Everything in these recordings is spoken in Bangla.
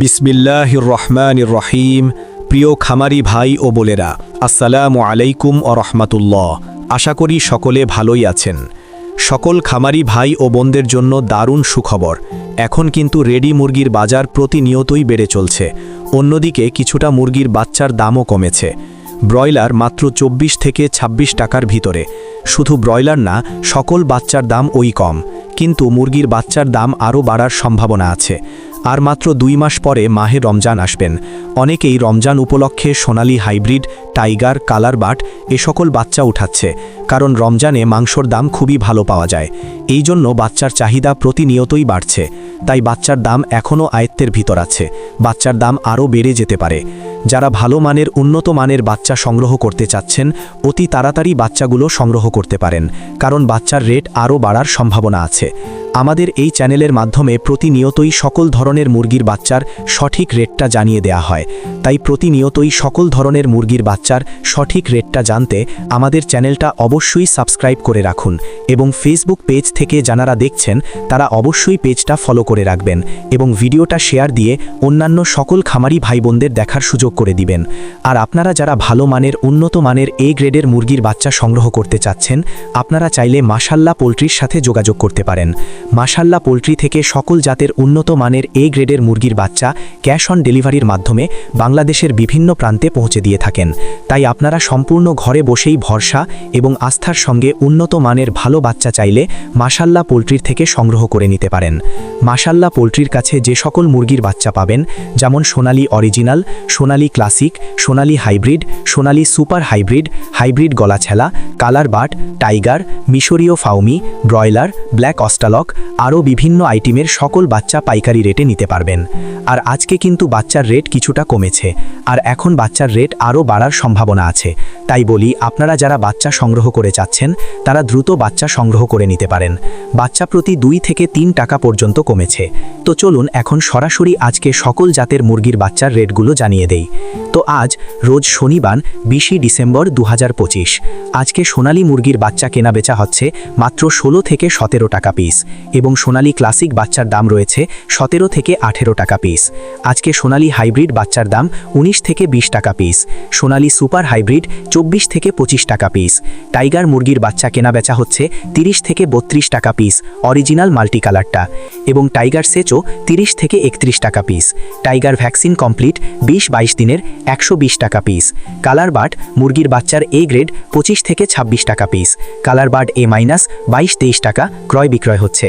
বিসমিল্লাহির রহমানির রহিম প্রিয় খামারি ভাই ও বোলেরা আসসালামু আলাইকুম ও রহমাতুল্লাহ। আশা করি সকলে ভালোই আছেন। সকল খামারি ভাই ও বোনদের জন্য দারুণ সুখবর। এখন কিন্তু রেডি মুরগির বাজার প্রতিনিয়তই বেড়ে চলছে। অন্যদিকে কিছুটা মুরগির বাচ্চার দামও কমেছে। ব্রয়লার মাত্র চব্বিশ থেকে ২৬ টাকার ভিতরে। শুধু ব্রয়লার না, সকল বাচ্চার দাম ওই কম। কিন্তু মুরগির বাচ্চার দাম আরও বাড়ার সম্ভাবনা আছে। আর মাত্র দুই মাস পরে মাহে রমজান আসবেন। অনেকেই রমজান উপলক্ষে Sonali hybrid, tiger, colour bird এ সকল বাচ্চা উঠাচ্ছে, কারণ রমজানে মাংসর দাম খুবই ভালো পাওয়া যায়। এই জন্য বাচ্চার চাহিদা প্রতিনিয়তই বাড়ছে। তাই বাচ্চার দাম এখনও আয়ত্তের ভিতর আছে। বাচ্চার দাম আরও বেড়ে যেতে পারে। যারা ভালো মানের, উন্নত মানের বাচ্চা সংগ্রহ করতে চাচ্ছেন, অতি তাড়াতাড়ি বাচ্চাগুলো সংগ্রহ করতে পারেন, কারণ বাচ্চার রেট আরও বাড়ার সম্ভাবনা আছে। আমাদের এই চ্যানেলের মাধ্যমে প্রতিনিয়তই সকল ধরনের মুরগির বাচ্চার সঠিক রেটটা জানিয়ে দেয়া হয়। তাই প্রতিনিয়তই সকল ধরনের মুরগির বাচ্চার সঠিক রেটটা জানতে আমাদের চ্যানেলটা অবশ্যই সাবস্ক্রাইব করে রাখুন এবং ফেসবুক পেজ থেকে যারা দেখছেন, তারা অবশ্যই পেজটা ফলো করে রাখবেন এবং ভিডিওটা শেয়ার দিয়ে অন্যান্য সকল খামারি ভাই বোনদের দেখার সুযোগ করে দিবেন। আর আপনারা যারা ভালো মানের, উন্নত মানের এ গ্রেডের মুরগির বাচ্চা সংগ্রহ করতে চাচ্ছেন, আপনারা চাইলে মাসাল্লা পোলট্রির সাথে যোগাযোগ করতে পারেন। মাসাল্লা পোলট্রি থেকে সকল জাতের উন্নত মানের এ গ্রেডের মুরগির বাচ্চা ক্যাশ অন ডেলিভারির মাধ্যমে বাংলাদেশের বিভিন্ন প্রান্তে পৌঁছে দিয়ে থাকেন। তাই আপনারা সম্পূর্ণ ঘরে বসেই ভরসা এবং আস্থার সঙ্গে উন্নত মানের ভালো বাচ্চা চাইলে মাসাল্লা পোলট্রির থেকে সংগ্রহ করে নিতে পারেন। মাসাল্লা পোলট্রির কাছে যে সকল মুরগির বাচ্চা পাবেন, যেমন Sonali original, Sonali classic, Sonali hybrid, Sonali super hybrid hybrid গলাছেলা, colour but, tiger, মিশরীয় ফাউমি, ব্রয়লার, ব্ল্যাক অস্টালক আরও বিভিন্ন আইটেমের সকল বাচ্চা পাইকারি রেটে নিতে পারবেন। আর আজকে কিন্তু বাচ্চার রেট কিছুটা কমেছে, আর এখন বাচ্চার রেট আরও বাড়ার সম্ভাবনা আছে। তাই বলি, আপনারা যারা বাচ্চা সংগ্রহ করে চাচ্ছেন, তারা দ্রুত বাচ্চা সংগ্রহ করে নিতে পারেন। বাচ্চা প্রতি দুই থেকে তিন টাকা পর্যন্ত কমেছে। তো চলুন এখন সরাসরি আজকে সকল জাতের মুরগির বাচ্চার রেটগুলো জানিয়ে দেই। তো আজ, রোজ শনিবার বিশে ডিসেম্বর দু হাজার পঁচিশ। আজকে সোনালী মুরগির বাচ্চা কেনা বেচা হচ্ছে মাত্র ষোলো থেকে সতেরো টাকা পিস। এবং সোনালী ক্লাসিক বাচ্চার দাম রয়েছে সতেরো থেকে আঠেরো টাকা পিস আজকে সোনালী হাইব্রিড বাচ্চার দাম ১৯ থেকে ২০ টাকা পিস সোনালী সুপার হাইব্রিড চব্বিশ থেকে পঁচিশ টাকা পিস টাইগার মুরগির বাচ্চা কেনা বেচা হচ্ছে ৩০ থেকে বত্রিশ টাকা পিস অরিজিনাল মাল্টি কালারটা এবং টাইগার সেচও ৩০ থেকে একত্রিশ টাকা পিস টাইগার ভ্যাকসিন কমপ্লিট বিশ বাইশ দিনের একশো বিশ টাকা পিস কালার বাট মুরগির বাচ্চার এ গ্রেড পঁচিশ থেকে ২৬ টাকা piece colour bird A minus বাইশ তেইশ টাকা ক্রয় বিক্রয় হচ্ছে।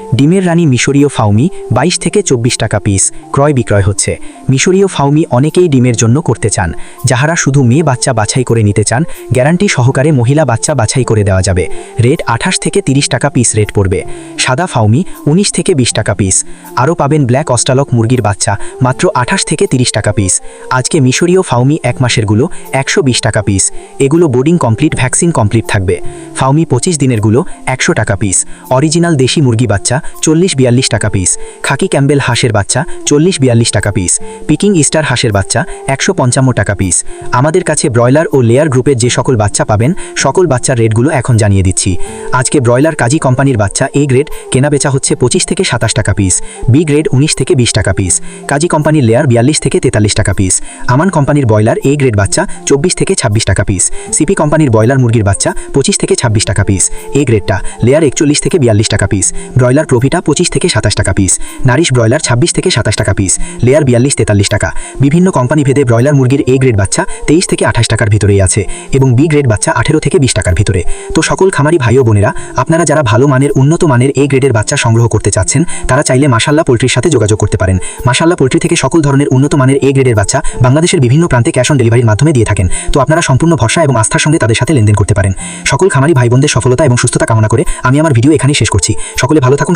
ডিমের রানী মিশরীয় ফাউমি বাইশ থেকে চব্বিশ টাকা পিস ক্রয় বিক্রয় হচ্ছে। মিশরীয় ফাউমি অনেকেই ডিমের জন্য করতে চান। যাহারা শুধু মেয়ে বাচ্চা বাছাই করে নিতে চান, গ্যারান্টি সহকারে মহিলা বাচ্চা বাছাই করে দেওয়া যাবে। রেট আঠাশ থেকে তিরিশ টাকা পিস রেট পড়বে। সাদা ফাউমি উনিশ থেকে বিশ টাকা পিস আরও পাবেন ব্ল্যাক অস্টালক মুরগির বাচ্চা, মাত্র আঠাশ থেকে তিরিশ টাকা পিস আজকে মিশরীয় ফাউমি এক মাসেরগুলো একশো বিশ টাকা পিস এগুলো বোর্ডিং কমপ্লিট ভ্যাকসিন কমপ্লিট থাকবে। ফাউমি পঁচিশ দিনেরগুলো একশো টাকা পিস অরিজিনাল দেশি মুরগি বাচ্চা চল্লিশ বিয়াল্লিশ টাকা পিস খাকি ক্যাম্বেল হাঁসের বাচ্চা, চল্লিশ বিয়াল্লিশ টাকা পিস পিকিং ইস্টার হাঁসের বাচ্চা, একশো পঞ্চান্ন টাকা পিস আমাদের কাছে ব্রয়লার ও লেয়ার গ্রুপের যে সকল বাচ্চা পাবেন, সকল বাচ্চার রেটগুলো এখন জানিয়ে দিচ্ছি। আজকে ব্রয়লার কাজী কোম্পানির বাচ্চা এ গ্রেড কেনা বেচা হচ্ছে পঁচিশ থেকে সাতাশ টাকা পিস বি গ্রেড উনিশ থেকে বিশ টাকা পিস কাজী কোম্পানির লেয়ার বিয়াল্লিশ থেকে তেতাল্লিশ টাকা পিস আমান কোম্পানির ব্রয়লার এ গ্রেড বাচ্চা, চব্বিশ থেকে ছাব্বিশ টাকা পিস সিপি কোম্পানির ব্রয়লার মুরগির বাচ্চা, পঁচিশ থেকে ছাব্বিশ টাকা পিস এ গ্রেডটা লেয়ার একচল্লিশ থেকে বিয়াল্লিশ টাকা পিস ব্রয়লার প্রফিটা পঁচিশ থেকে সাতাশ টাকা পিস নারিশ ব্রয়লার ছাব্বিশ থেকে সাতাশ টাকা পিস লেয়ার বিয়াল্লিশ তেতাল্লিশ টাকা। বিভিন্ন কোম্পানি ভেদে ব্রয়লার মুরগির এ গ্রেড বাচ্চা তেইশ থেকে আঠাশ টাকার ভিতরেই আছে এবং বি গ্রেড বাচ্চা আঠেরো থেকে বিশ টাকার ভিতরে। তো সকল খামারি ভাই ও বোনেরা, আপনারা যারা ভালো মানের, উন্নত মানের এ গ্রেডের বাচ্চা সংগ্রহ করতে চাচ্ছেন, তারা চাইলে মাসাল্লা পোলট্রির সাথে যোগাযোগ করতে পারেন। মাসাল্লা পোলট্রি থেকে সকল ধরনের উন্নত মানের এ গ্রেডের বাচ্চা বাংলাদেশের বিভিন্ন প্রান্তে ক্যাশ অন ডেলিভারির মাধ্যমে দিয়ে থাকেন। তো আপনারা সম্পূর্ণ ভরসা এবং আস্থার সঙ্গে তাদের সাথে লেনদেন করতে পারেন। সকল খামারি ভাই বোনদের সফলতা এবং সুস্থতা কামনা করে আমি আমার ভিডিও এখানেই শেষ করছি। সকলে ভালো থাকুন